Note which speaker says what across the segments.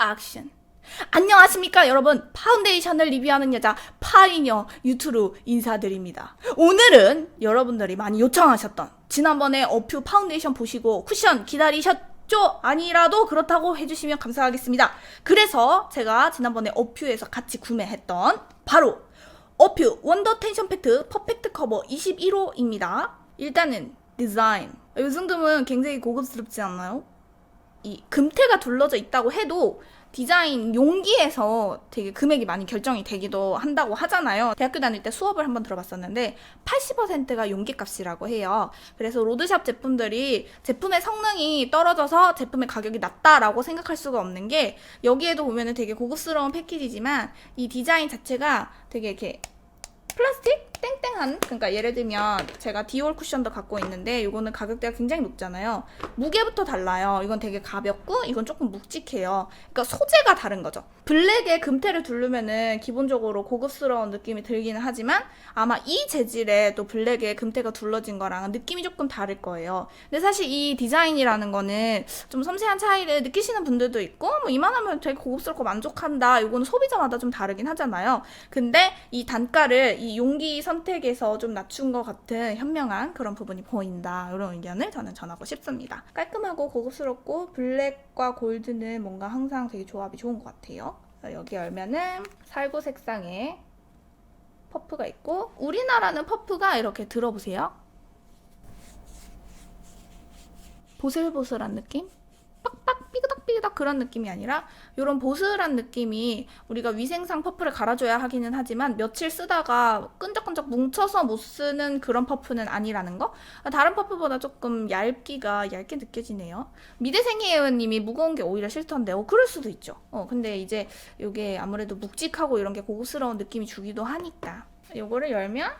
Speaker 1: 액션. 안녕하십니까 여러분 파운데이션을 리뷰하는 여자 파이녀 유튜로 인사드립니다 오늘은 여러분들이 많이 요청하셨던 지난번에 어퓨 파운데이션 보시고 쿠션 기다리셨죠? 아니라도 그렇다고 해주시면 감사하겠습니다 그래서 제가 지난번에 어퓨에서 같이 구매했던 바로 어퓨 원더 텐션 팩트 퍼펙트 커버 21호입니다 일단은 디자인 이 정도면 굉장히 고급스럽지 않나요? 이 금태가 둘러져 있다고 해도 디자인 용기에서 되게 금액이 많이 결정이 되기도 한다고 하잖아요. 대학교 다닐 때 수업을 한번 들어봤었는데 80%가 용기 값이라고 해요. 그래서 로드샵 제품들이 제품의 성능이 떨어져서 제품의 가격이 낮다라고 생각할 수가 없는 게 여기에도 보면은 되게 고급스러운 패키지지만 이 디자인 자체가 되게 이렇게 플라스틱 땡땡한 그러니까 예를 들면 제가 디올 쿠션도 갖고 있는데 이거는 가격대가 굉장히 높잖아요. 무게부터 달라요. 이건 되게 가볍고 이건 조금 묵직해요. 그러니까 소재가 다른 거죠. 블랙에 금테를 두르면은 기본적으로 고급스러운 느낌이 들기는 하지만 아마 이 재질에 또 블랙에 금테가 둘러진 거랑은 느낌이 조금 다를 거예요. 근데 사실 이 디자인이라는 거는 좀 섬세한 차이를 느끼시는 분들도 있고 뭐 이만하면 되게 고급스럽고 만족한다. 이거는 소비자마다 좀 다르긴 하잖아요. 근데 이 단가를 이 용기 선택에서 좀 낮춘 것 같은 현명한 그런 부분이 보인다. 이런 의견을 저는 전하고 싶습니다. 깔끔하고 고급스럽고 블랙과 골드는 뭔가 항상 되게 조합이 좋은 것 같아요. 여기 열면은 살구 색상의 퍼프가 있고 우리나라는 퍼프가 이렇게 들어보세요. 보슬보슬한 느낌? 삐그덕삐그덕 그런 느낌이 아니라 이런 보슬한 느낌이 우리가 위생상 퍼프를 갈아줘야 하기는 하지만 며칠 쓰다가 끈적끈적 뭉쳐서 못 쓰는 그런 퍼프는 아니라는 거? 다른 퍼프보다 조금 얇기가 얇게 느껴지네요. 미대생이에요 님이 무거운 게 오히려 싫던데 어 그럴 수도 있죠. 어 근데 이제 이게 아무래도 묵직하고 이런 게 고급스러운 느낌이 주기도 하니까. 요거를 열면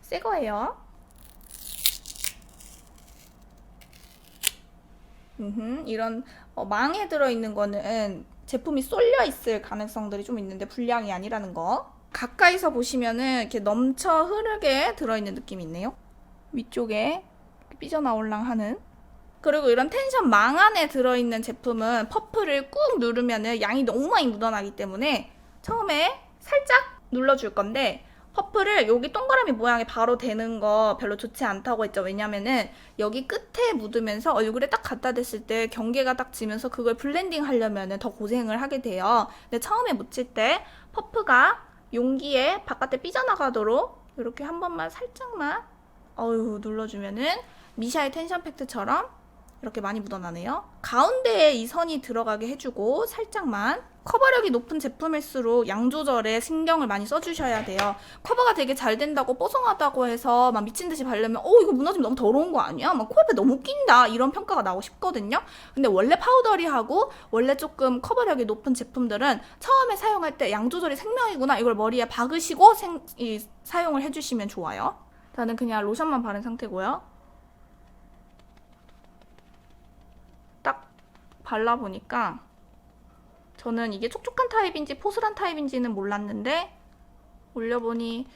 Speaker 1: 새 거예요 이런 어, 망에 들어있는 거는 제품이 쏠려 있을 가능성들이 좀 있는데 불량이 아니라는 거. 가까이서 보시면은 이렇게 넘쳐 흐르게 들어있는 느낌이 있네요. 위쪽에 삐져나올랑 하는. 그리고 이런 텐션 망 안에 들어있는 제품은 퍼프를 꾹 누르면은 양이 너무 많이 묻어나기 때문에 처음에 살짝 눌러줄 건데 퍼프를 여기 동그라미 모양이 바로 되는 거 별로 좋지 않다고 했죠. 왜냐면은 여기 끝에 묻으면서 얼굴에 딱 갖다 댔을 때 경계가 딱 지면서 그걸 블렌딩 하려면은 더 고생을 하게 돼요. 근데 처음에 묻힐 때 퍼프가 용기에 바깥에 삐져나가도록 이렇게 한 번만 살짝만 어유 눌러주면은 미샤의 텐션 팩트처럼 이렇게 많이 묻어나네요. 가운데에 이 선이 들어가게 해주고 살짝만 커버력이 높은 제품일수록 양 조절에 신경을 많이 써주셔야 돼요. 커버가 되게 잘 된다고 뽀송하다고 해서 막 미친 듯이 바르면 어 이거 무너지면 너무 더러운 거 아니야? 막 코옆에 너무 낀다 이런 평가가 나오고 싶거든요. 근데 원래 파우더리하고 원래 조금 커버력이 높은 제품들은 처음에 사용할 때 양 조절이 생명이구나 이걸 머리에 박으시고 생, 이, 사용을 해주시면 좋아요. 저는 그냥 로션만 바른 상태고요. 딱 발라보니까 저는 이게 촉촉한 타입인지 포슬한 타입인지는 몰랐는데 올려보니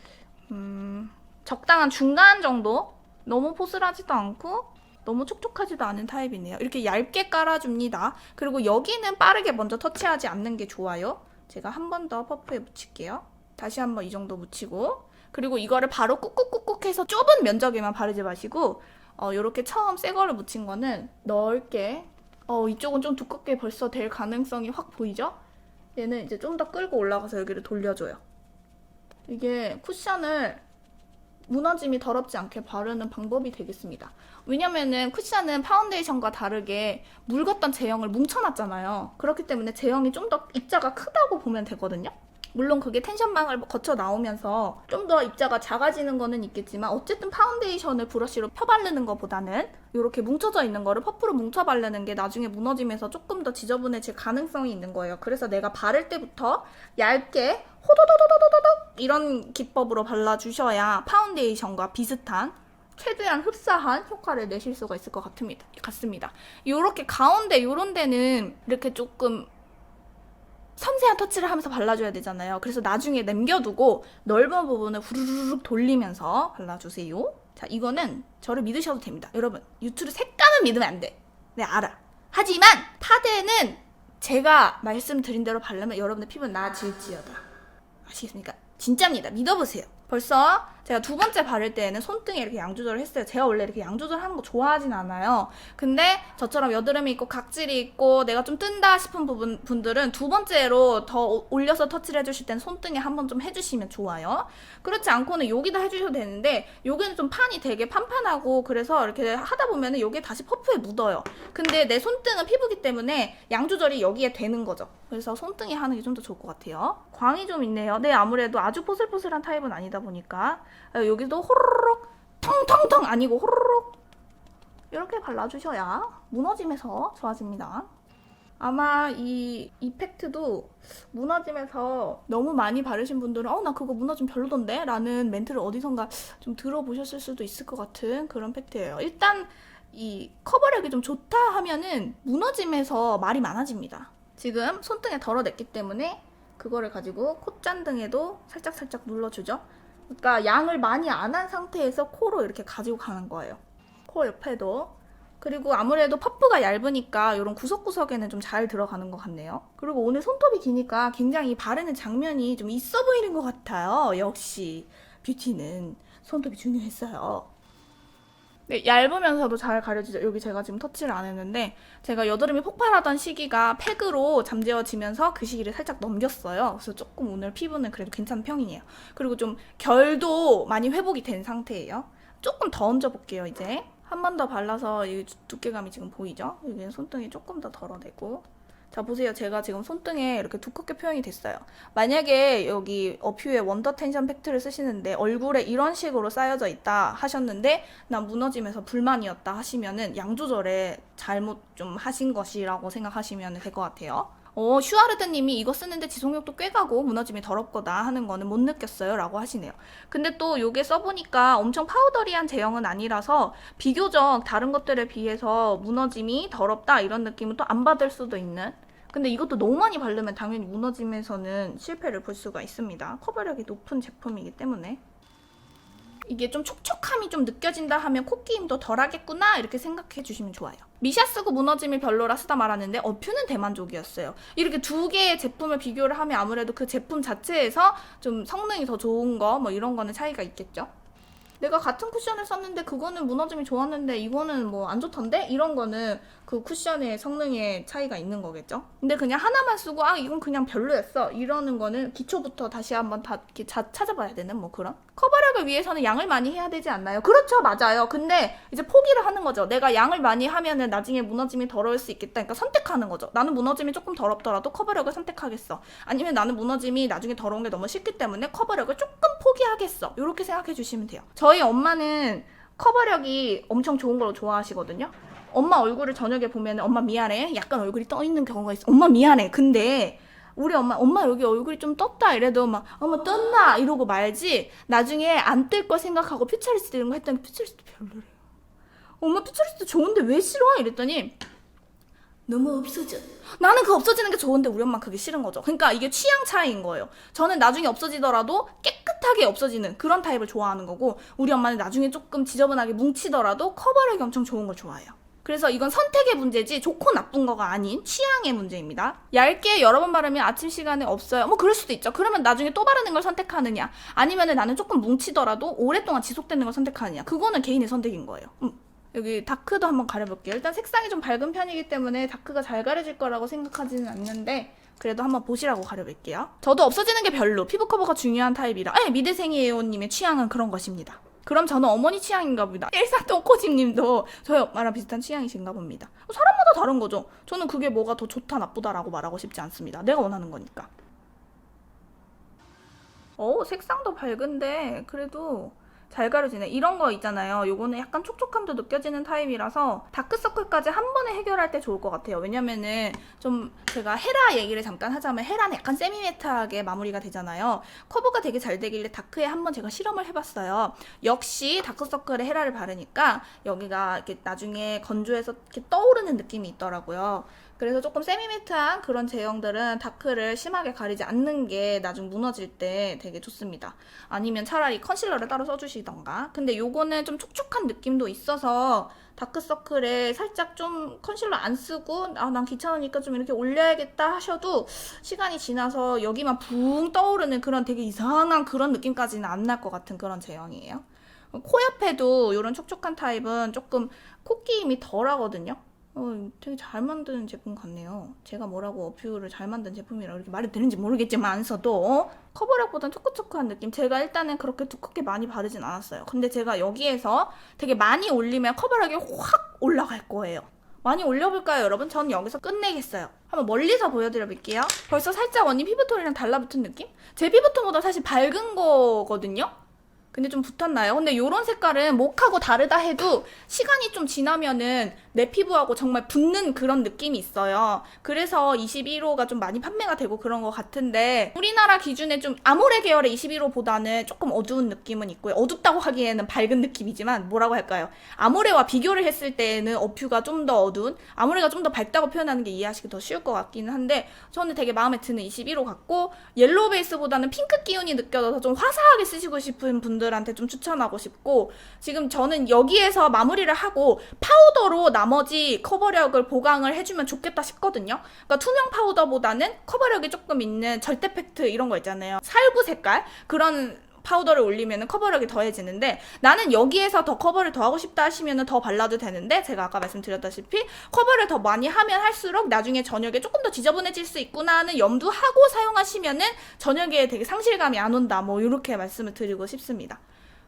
Speaker 1: 음, 적당한 중간 정도 너무 포슬하지도 않고 너무 촉촉하지도 않은 타입이네요. 이렇게 얇게 깔아줍니다. 그리고 여기는 빠르게 먼저 터치하지 않는 게 좋아요. 제가 한 번 더 퍼프에 묻힐게요. 다시 한번 이 정도 묻히고 그리고 이거를 바로 꾹꾹꾹꾹 해서 좁은 면적에만 바르지 마시고 어, 이렇게 처음 새 거를 묻힌 거는 넓게 어, 이쪽은 좀 두껍게 벌써 될 가능성이 확 보이죠? 얘는 이제 좀 더 끌고 올라가서 여기를 돌려줘요. 이게 쿠션을 무너짐이 더럽지 않게 바르는 방법이 되겠습니다. 왜냐면은 쿠션은 파운데이션과 다르게 묽었던 제형을 뭉쳐놨잖아요. 그렇기 때문에 제형이 좀 더 입자가 크다고 보면 되거든요. 물론 그게 텐션망을 거쳐 나오면서 좀 더 입자가 작아지는 거는 있겠지만 어쨌든 파운데이션을 브러쉬로 펴 바르는 것보다는 이렇게 뭉쳐져 있는 거를 퍼프로 뭉쳐 바르는 게 나중에 무너지면서 조금 더 지저분해질 가능성이 있는 거예요. 그래서 내가 바를 때부터 얇게 호도도도도도도도 이런 기법으로 발라주셔야 파운데이션과 비슷한 최대한 흡사한 효과를 내실 수가 있을 것 같습니다. 같습니다. 이렇게 가운데 이런 데는 이렇게 조금 섬세한 터치를 하면서 발라줘야 되잖아요. 그래서 나중에 남겨두고 넓은 부분을 후루룩 돌리면서 발라주세요. 자, 이거는 저를 믿으셔도 됩니다. 여러분, 유튜브 색감은 믿으면 안 돼. 네, 알아. 하지만 파데는 제가 말씀드린 대로 바르면 여러분의 피부는 나아질지어다. 아시겠습니까? 진짜입니다. 믿어보세요. 벌써 제가 두 번째 바를 때에는 손등에 이렇게 양 조절을 했어요. 제가 원래 이렇게 양 조절하는 거 좋아하진 않아요. 근데 저처럼 여드름이 있고 각질이 있고 내가 좀 뜬다 싶은 부분 분들은 두 번째로 더 오- 올려서 터치를 해주실 땐 손등에 한번 좀 해주시면 좋아요. 그렇지 않고는 여기다 해주셔도 되는데 여기는 좀 판이 되게 판판하고 그래서 이렇게 하다 보면은 여기에 다시 퍼프에 묻어요. 근데 내 손등은 피부기 때문에 양 조절이 여기에 되는 거죠. 그래서 손등에 하는 게 좀 더 좋을 것 같아요. 광이 좀 있네요. 네, 아무래도 아주 포슬포슬한 타입은 아니다 보니까 어, 여기도 호로록 텅텅텅 아니고 호로록 이렇게 발라주셔야 무너짐에서 좋아집니다. 아마 이 이펙트도 무너짐에서 너무 많이 바르신 분들은 어 나 그거 무너짐 별로던데 라는 멘트를 어디선가 좀 들어보셨을 수도 있을 것 같은 그런 팩트예요. 일단 이 커버력이 좀 좋다 하면은 무너짐에서 말이 많아집니다. 지금 손등에 덜어냈기 때문에 그거를 가지고 콧잔 등에도 살짝살짝 눌러주죠. 그러니까 양을 많이 안 한 상태에서 코로 이렇게 가지고 가는 거예요. 코 옆에도. 그리고 아무래도 퍼프가 얇으니까 이런 구석구석에는 좀 잘 들어가는 것 같네요. 그리고 오늘 손톱이 기니까 굉장히 바르는 장면이 좀 있어 보이는 것 같아요. 역시 뷰티는 손톱이 중요했어요. 네, 얇으면서도 잘 가려지죠. 여기 제가 지금 터치를 안 했는데 제가 여드름이 폭발하던 시기가 팩으로 잠재워지면서 그 시기를 살짝 넘겼어요. 그래서 조금 오늘 피부는 그래도 괜찮은 평이에요. 그리고 좀 결도 많이 회복이 된 상태예요. 조금 더 얹어볼게요, 이제. 한 번 더 발라서 이 두께감이 지금 보이죠? 여기는 손등이 조금 더 덜어내고. 자, 보세요. 제가 지금 손등에 이렇게 두껍게 표현이 됐어요. 만약에 여기 어퓨의 원더 텐션 팩트를 쓰시는데 얼굴에 이런 식으로 쌓여져 있다 하셨는데 난 무너짐에서 불만이었다 하시면은 양 조절에 잘못 좀 하신 것이라고 생각하시면 될 것 같아요. 어, 슈아르드님이 이거 쓰는데 지속력도 꽤 가고 무너짐이 더럽거다 하는 거는 못 느꼈어요 라고 하시네요. 근데 또 요게 써보니까 엄청 파우더리한 제형은 아니라서 비교적 다른 것들에 비해서 무너짐이 더럽다 이런 느낌은 또 안 받을 수도 있는 근데 이것도 너무 많이 바르면 당연히 무너짐에서는 실패를 볼 수가 있습니다. 커버력이 높은 제품이기 때문에. 이게 좀 촉촉함이 좀 느껴진다 하면 코끼임도 덜하겠구나 이렇게 생각해 주시면 좋아요. 미샤 쓰고 무너짐이 별로라 쓰다 말았는데 어퓨는 대만족이었어요. 이렇게 두 개의 제품을 비교를 하면 아무래도 그 제품 자체에서 좀 성능이 더 좋은 거 뭐 이런 거는 차이가 있겠죠. 내가 같은 쿠션을 썼는데 그거는 무너짐이 좋았는데 이거는 뭐 안 좋던데 이런 거는 그 쿠션의 성능의 차이가 있는 거겠죠. 근데 그냥 하나만 쓰고 아 이건 그냥 별로였어 이러는 거는 기초부터 다시 한번 다 이렇게 자- 찾아봐야 되는 뭐 그런 커버력을 위해서는 양을 많이 해야 되지 않나요? 그렇죠 맞아요. 근데 이제 포기를 하는 거죠. 내가 양을 많이 하면은 나중에 무너짐이 더러울 수 있겠다. 그러니까 선택하는 거죠. 나는 무너짐이 조금 더럽더라도 커버력을 선택하겠어. 아니면 나는 무너짐이 나중에 더러운 게 너무 싫기 때문에 커버력을 조금 포기하겠어. 이렇게 생각해 주시면 돼요. 저희 엄마는 커버력이 엄청 좋은 걸 좋아하시거든요. 엄마 얼굴을 저녁에 보면 엄마 미안해. 약간 얼굴이 떠 있는 경우가 있어. 엄마 미안해. 근데 우리 엄마 엄마 여기 얼굴이 좀 떴다 이래도 막 엄마 떴나 이러고 말지 나중에 안 뜰 거 생각하고 퓨처리스트 이런 거 했더니 퓨처리스트 별로래요. 엄마 퓨처리스트 좋은데 왜 싫어? 이랬더니 너무 없어져. 나는 그 없어지는 게 좋은데 우리 엄마 그게 싫은 거죠. 그러니까 이게 취향 차이인 거예요. 저는 나중에 없어지더라도 깨끗 하게 없어지는 그런 타입을 좋아하는 거고 우리 엄마는 나중에 조금 지저분하게 뭉치더라도 커버력이 엄청 좋은 걸 좋아해요. 그래서 이건 선택의 문제지 좋고 나쁜 거가 아닌 취향의 문제입니다. 얇게 여러 번 바르면 아침 시간에 없어요. 뭐 그럴 수도 있죠. 그러면 나중에 또 바르는 걸 선택하느냐 아니면은 나는 조금 뭉치더라도 오랫동안 지속되는 걸 선택하느냐 그거는 개인의 선택인 거예요. 음. 여기 다크도 한번 가려볼게요. 일단 색상이 좀 밝은 편이기 때문에 다크가 잘 가려질 거라고 생각하지는 않는데 그래도 한번 보시라고 가려볼게요. 저도 없어지는 게 별로 피부 커버가 중요한 타입이라 에 미드생이에요님의 취향은 그런 것입니다. 그럼 저는 어머니 취향인가 보다. 일사똥코집님도 저희 엄마랑 비슷한 취향이신가 봅니다. 사람마다 다른 거죠. 저는 그게 뭐가 더 좋다 나쁘다라고 말하고 싶지 않습니다. 내가 원하는 거니까. 어 색상도 밝은데 그래도 잘 가려지네. 이런 거 있잖아요. 요거는 약간 촉촉함도 느껴지는 타입이라서 다크서클까지 한 번에 해결할 때 좋을 것 같아요. 왜냐면은 좀 제가 헤라 얘기를 잠깐 하자면 헤라는 약간 세미매트하게 마무리가 되잖아요. 커버가 되게 잘 되길래 다크에 한번 제가 실험을 해봤어요. 역시 다크서클에 헤라를 바르니까 여기가 이렇게 나중에 건조해서 이렇게 떠오르는 느낌이 있더라고요. 그래서 조금 세미매트한 그런 제형들은 다크를 심하게 가리지 않는 게 나중 무너질 때 되게 좋습니다. 아니면 차라리 컨실러를 따로 써주시던가. 근데 요거는 좀 촉촉한 느낌도 있어서 다크서클에 살짝 좀 컨실러 안 쓰고 아 난 귀찮으니까 좀 이렇게 올려야겠다 하셔도 시간이 지나서 여기만 붕 떠오르는 그런 되게 이상한 그런 느낌까지는 안 날 것 같은 그런 제형이에요. 코 옆에도 이런 촉촉한 타입은 조금 코끼임이 덜 하거든요. 어, 되게 잘 만든 제품 같네요. 제가 뭐라고 어퓨를 잘 만든 제품이라고 이렇게 말이 되는지 모르겠지만서도 어? 커버력보단 초코초코한 느낌. 제가 일단은 그렇게 두껍게 많이 바르진 않았어요. 근데 제가 여기에서 되게 많이 올리면 커버력이 확 올라갈 거예요. 많이 올려볼까요, 여러분? 저는 여기서 끝내겠어요. 한번 멀리서 보여드려 볼게요. 벌써 살짝 언니 피부톤이랑 달라붙은 느낌? 제 피부톤보다 사실 밝은 거거든요? 근데 좀 붙었나요? 근데 요런 색깔은 목하고 다르다 해도 시간이 좀 지나면은 내 피부하고 정말 붙는 그런 느낌이 있어요. 그래서 21호가 좀 많이 판매가 되고 그런 것 같은데 우리나라 기준에 좀 아모레 계열의 21호보다는 조금 어두운 느낌은 있고요. 어둡다고 하기에는 밝은 느낌이지만 뭐라고 할까요? 아모레와 비교를 했을 때는 어퓨가 좀 더 어두운 아모레가 좀 더 밝다고 표현하는 게 이해하시기 더 쉬울 것 같기는 한데 저는 되게 마음에 드는 21호 같고 옐로우 베이스보다는 핑크 기운이 느껴져서 좀 화사하게 쓰시고 싶은 분들 한테 좀 추천하고 싶고 지금 저는 여기에서 마무리를 하고 파우더로 나머지 커버력을 보강을 해주면 좋겠다 싶거든요. 그러니까 투명 파우더보다는 커버력이 조금 있는 절대 팩트 이런 거 있잖아요. 살구 색깔 그런 파우더를 올리면 커버력이 더해지는데 나는 여기에서 더 커버를 더 하고 싶다 하시면 더 발라도 되는데 제가 아까 말씀드렸다시피 커버를 더 많이 하면 할수록 나중에 저녁에 조금 더 지저분해질 수 있구나 하는 염두하고 사용하시면은 저녁에 되게 상실감이 안 온다 뭐 이렇게 말씀을 드리고 싶습니다.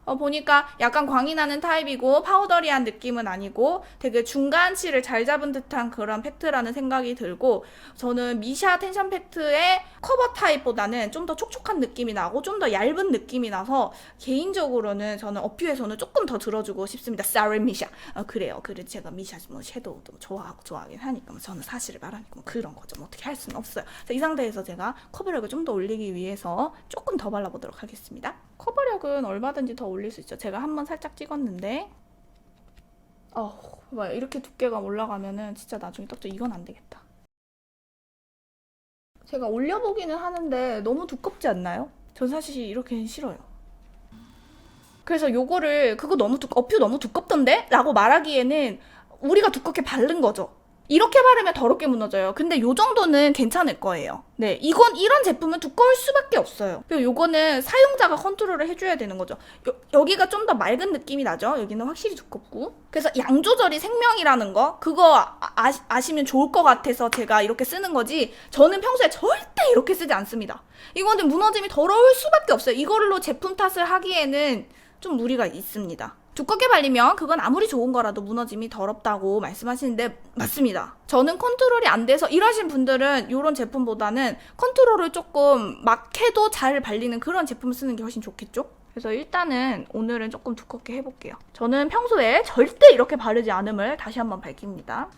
Speaker 1: 어, 보니까 약간 광이 나는 타입이고 파우더리한 느낌은 아니고 되게 중간치를 잘 잡은 듯한 그런 팩트라는 생각이 들고 저는 미샤 텐션 팩트의 커버 타입보다는 좀 더 촉촉한 느낌이 나고 좀 더 얇은 느낌이 나서 개인적으로는 저는 어퓨에서는 조금 더 들어주고 싶습니다. Sorry 미샤. 어, 그래요. 그래 제가 미샤 뭐 섀도우도 좋아하고 좋아하긴 하니까 뭐 저는 사실을 말하니까 뭐 그런 거죠. 뭐 어떻게 할 수는 없어요. 자, 이 상태에서 제가 커버력을 좀 더 올리기 위해서 조금 더 발라보도록 하겠습니다. 커버력은 얼마든지 더 올릴 수 있죠. 제가 한번 살짝 찍었는데 어, 막 이렇게 두께가 올라가면은 진짜 나중에 떡져 이건 안 되겠다. 제가 올려보기는 하는데 너무 두껍지 않나요? 전 사실 이렇게는 싫어요. 그래서 요거를 그거 너무 두 어퓨 너무 두껍던데? 라고 말하기에는 우리가 두껍게 바른 거죠. 이렇게 바르면 더럽게 무너져요. 근데 요 정도는 괜찮을 거예요. 네, 이건 이런 제품은 두꺼울 수밖에 없어요. 그리고 요거는 사용자가 컨트롤을 해줘야 되는 거죠. 여, 기가 좀 더 맑은 느낌이 나죠. 여기는 확실히 두껍고. 그래서 양 조절이 생명이라는 거 그거 아, 아, 아시면 좋을 것 같아서 제가 이렇게 쓰는 거지. 저는 평소에 절대 이렇게 쓰지 않습니다. 이거는 무너짐이 더러울 수밖에 없어요. 이걸로 제품 탓을 하기에는 좀 무리가 있습니다. 두껍게 발리면 그건 아무리 좋은 거라도 무너짐이 더럽다고 말씀하시는데 맞습니다. 저는 컨트롤이 안 돼서 일하신 분들은 이런 제품보다는 컨트롤을 조금 막 해도 잘 발리는 그런 제품을 쓰는 게 훨씬 좋겠죠? 그래서 일단은 오늘은 조금 두껍게 해볼게요. 저는 평소에 절대 이렇게 바르지 않음을 다시 한번 밝힙니다.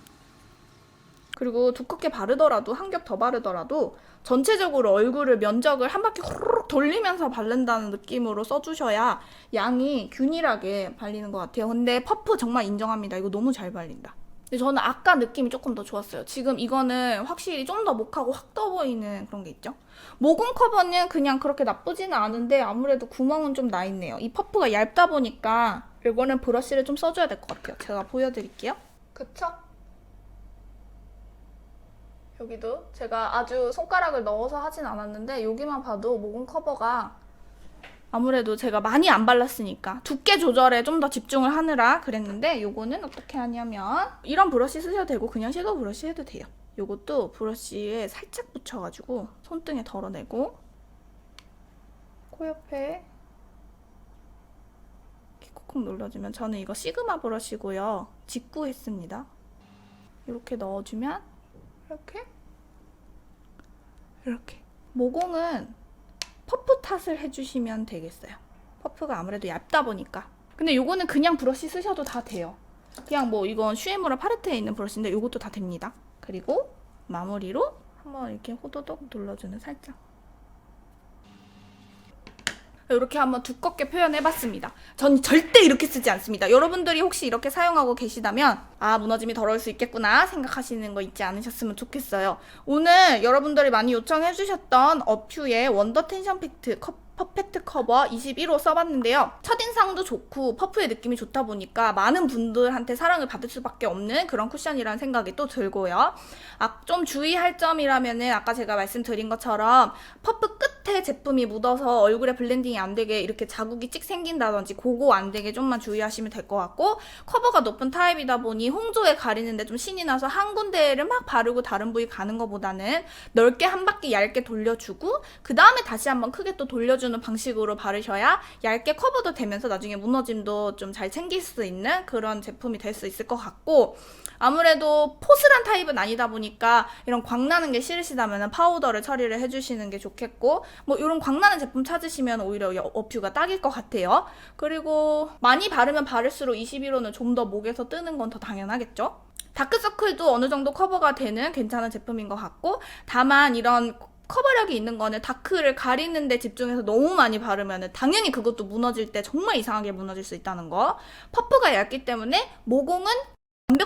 Speaker 1: 그리고 두껍게 바르더라도 한 겹 더 바르더라도 전체적으로 얼굴을 면적을 한 바퀴 후루룩 돌리면서 바른다는 느낌으로 써주셔야 양이 균일하게 발리는 것 같아요. 근데 퍼프 정말 인정합니다. 이거 너무 잘 발린다. 근데 저는 아까 느낌이 조금 더 좋았어요. 지금 이거는 확실히 좀 더 목하고 확 떠 보이는 그런 게 있죠. 모공 커버는 그냥 그렇게 나쁘지는 않은데 아무래도 구멍은 좀 나 있네요. 이 퍼프가 얇다 보니까 이거는 브러쉬를 좀 써줘야 될 것 같아요. 제가 보여드릴게요. 그쵸? 여기도 제가 아주 손가락을 넣어서 하진 않았는데 여기만 봐도 모공 커버가 아무래도 제가 많이 안 발랐으니까 두께 조절에 좀 더 집중을 하느라 그랬는데 요거는 어떻게 하냐면 이런 브러쉬 쓰셔도 되고 그냥 섀도우 브러쉬 해도 돼요. 요것도 브러쉬에 살짝 붙여가지고 손등에 덜어내고 코 옆에 이렇게 콕콕 눌러주면 저는 이거 시그마 브러쉬고요. 직구 했습니다. 이렇게 넣어주면 이렇게 이렇게 모공은 퍼프 탓을 해주시면 되겠어요. 퍼프가 아무래도 얇다 보니까. 근데 요거는 그냥 브러쉬 쓰셔도 다 돼요. 그냥 뭐 이건 슈에무라 파레트에 있는 브러쉬인데 요것도 다 됩니다. 그리고 마무리로 한번 이렇게 호도독 눌러주는 살짝. 이렇게 한번 두껍게 표현해봤습니다. 전 절대 이렇게 쓰지 않습니다. 여러분들이 혹시 이렇게 사용하고 계시다면 아 무너짐이 더러울 수 있겠구나 생각하시는 거 있지 않으셨으면 좋겠어요. 오늘 여러분들이 많이 요청해주셨던 어퓨의 원더 텐션 팩트 컵 퍼펙트 커버 21호 써봤는데요. 첫인상도 좋고 퍼프의 느낌이 좋다 보니까 많은 분들한테 사랑을 받을 수밖에 없는 그런 쿠션이라는 생각이 또 들고요. 아, 좀 주의할 점이라면은 아까 제가 말씀드린 것처럼 퍼프 끝 에 제품이 묻어서 얼굴에 블렌딩이 안 되게 이렇게 자국이 찍 생긴다든지 그거 안 되게 좀만 주의하시면 될 것 같고 커버가 높은 타입이다 보니 홍조에 가리는데 좀 신이 나서 한 군데를 막 바르고 다른 부위 가는 것보다는 넓게 한 바퀴 얇게 돌려주고 그 다음에 다시 한번 크게 또 돌려주는 방식으로 바르셔야 얇게 커버도 되면서 나중에 무너짐도 좀 잘 챙길 수 있는 그런 제품이 될 수 있을 것 같고 아무래도 포슬한 타입은 아니다 보니까 이런 광나는 게 싫으시다면 파우더를 처리를 해주시는 게 좋겠고 뭐 이런 광나는 제품 찾으시면 오히려 여- 어퓨가 딱일 것 같아요. 그리고 많이 바르면 바를수록 21호는 좀 더 목에서 뜨는 건 더 당연하겠죠. 다크서클도 어느 정도 커버가 되는 괜찮은 제품인 것 같고 다만 이런 커버력이 있는 거는 다크를 가리는 데 집중해서 너무 많이 바르면 당연히 그것도 무너질 때 정말 이상하게 무너질 수 있다는 거. 퍼프가 얇기 때문에 모공은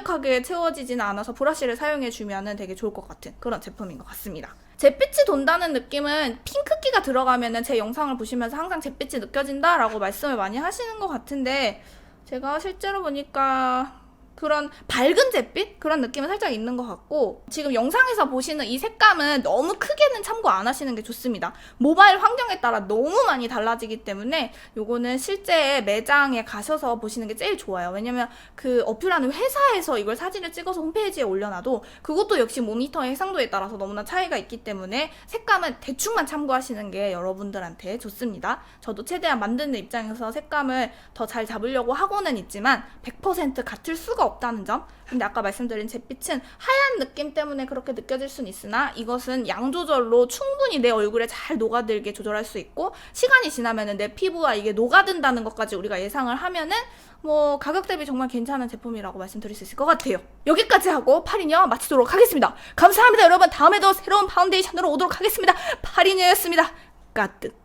Speaker 1: 완벽하게 채워지지는 않아서 브러쉬를 사용해 주면은 되게 좋을 것 같은 그런 제품인 것 같습니다. 잿빛이 돈다는 느낌은 핑크기가 들어가면은 제 영상을 보시면서 항상 잿빛이 느껴진다라고 말씀을 많이 하시는 것 같은데 제가 실제로 보니까 그런 밝은 잿빛 그런 느낌은 살짝 있는 것 같고 지금 영상에서 보시는 이 색감은 너무 크게는 참고 안 하시는 게 좋습니다. 모바일 환경에 따라 너무 많이 달라지기 때문에 요거는 실제 매장에 가셔서 보시는 게 제일 좋아요. 왜냐면 그 어퓨라는 회사에서 이걸 사진을 찍어서 홈페이지에 올려놔도 그것도 역시 모니터의 해상도에 따라서 너무나 차이가 있기 때문에 색감은 대충만 참고하시는 게 여러분들한테 좋습니다. 저도 최대한 만드는 입장에서 색감을 더 잘 잡으려고 하고는 있지만 100% 같을 수가 없다는 점. 근데 아까 말씀드린 잿빛은 하얀 느낌 때문에 그렇게 느껴질 수는 있으나 이것은 양 조절로 충분히 내 얼굴에 잘 녹아들게 조절할 수 있고 시간이 지나면은 내 피부와 이게 녹아든다는 것까지 우리가 예상을 하면은 뭐 가격 대비 정말 괜찮은 제품이라고 말씀드릴 수 있을 것 같아요. 여기까지 하고 파리녀 마치도록 하겠습니다. 감사합니다 여러분. 다음에도 새로운 파운데이션으로 오도록 하겠습니다. 파리녀였습니다. 까뜩.